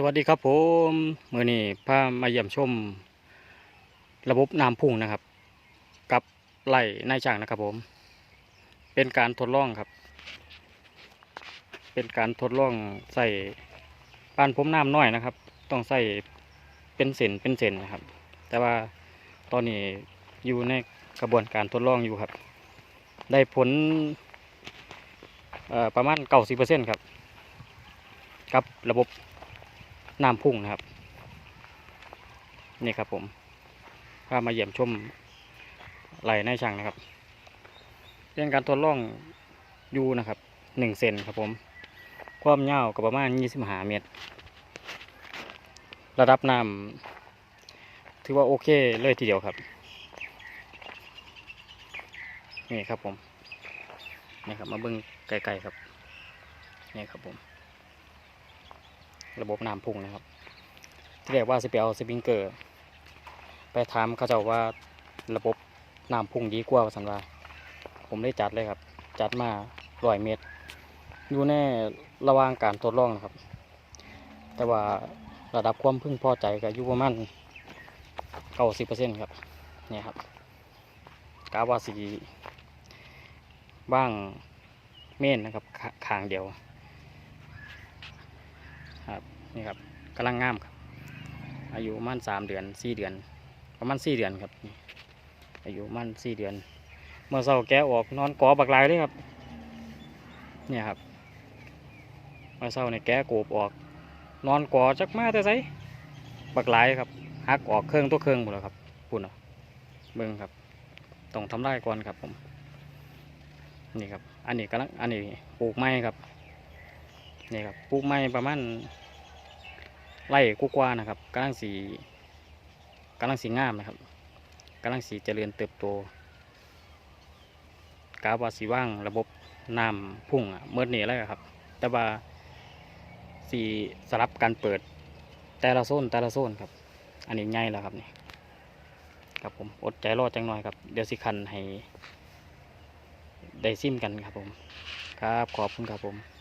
สวัสดีครับผมเมื่อนี้พามาเยี่ยมชม ระบบน้ำพุ่งนะครับ กับไหลนายช่างนะครับผม เป็นการทดลองครับ เป็นการทดลองใส่ปานผมน้ำน้อยนะครับ ต้องใส่เป็นเส้นเป็นเส้นนะครับ แต่ว่าตอนนี้อยู่ในกระบวนการทดลองอยู่ครับ ได้ผลประมาณเก้าสิบเปอร์เซ็นต์ครับ กับระบบ น้ำพุ่งนะครับ นี่ครับผมพามาเยี่ยมชมไหลในช่างนะครับเป็นการทดลองยูนะครับหนึ่งเซนครับผม ความยาวก็ประมาณยี่สิบห้าเมตร ระดับน้ำถือว่าโอเคเลยทีเดียวครับ นี่ครับผมนี่ครับมาเบิ้งไกลๆครับนี่ครับผม ระบบน้ำพุ่งนะครับ ที่เรียกว่าสิไปเอาสปริงเกอร์ ไปถามเขาเจ้าว่าระบบน้ำพุ่งดีกว่าสันว่าผมได้จัดเลยครับ จัดมาร้อยเมตร อยู่ในระหว่างการทดลองนะครับ แต่ว่าระดับความพึงพอใจก็อยู่ประมาณเก้าสิบเปอร์เซ็นต์ครับเนี่ยครับกาวาสีบ้างเม่นนะครับขขางเดียว ครับนี่ครับกำลังงามครับ อายุมันสามเดือนสี่เดือน ประมาณสี่เดือนครับนี่อายุมันสี่เดือน เมื่อเช้าแกะออกนอนกอบักลายเลยครับ เนี่ยครับเมื่อเช้าเนี่ยแกะโกบออก นอนกอจักมาแต่ไสบักลายครับหักออกเครื่องตัวเครื่องหมดแล้วครับปุ่นอะเบิ่งครับต้องทำลายก่อนครับผมนี่ครับ อันนี้กำลังอันนี้ปลูกไม้ครับ นี่ครับปลูกไม้ประมาณไร่กุ้งว่านะครับกำลังสีกำลังสีงามนะครับกำลังสีเจริญเติบโตกาวาสีว่างระบบน้ำพุ่งอะเมื่อนี้แล้วครับ แต่ว่าสีสลับการเปิด แต่ละโซนแต่ละโซนครับ อันนี้ง่ายแล้วครับนี่ครับผมอดใจรอจังหน่อยครับ เดี๋ยวสิคันให้ได้ซิมกันครับผม ครับขอบคุณครับผม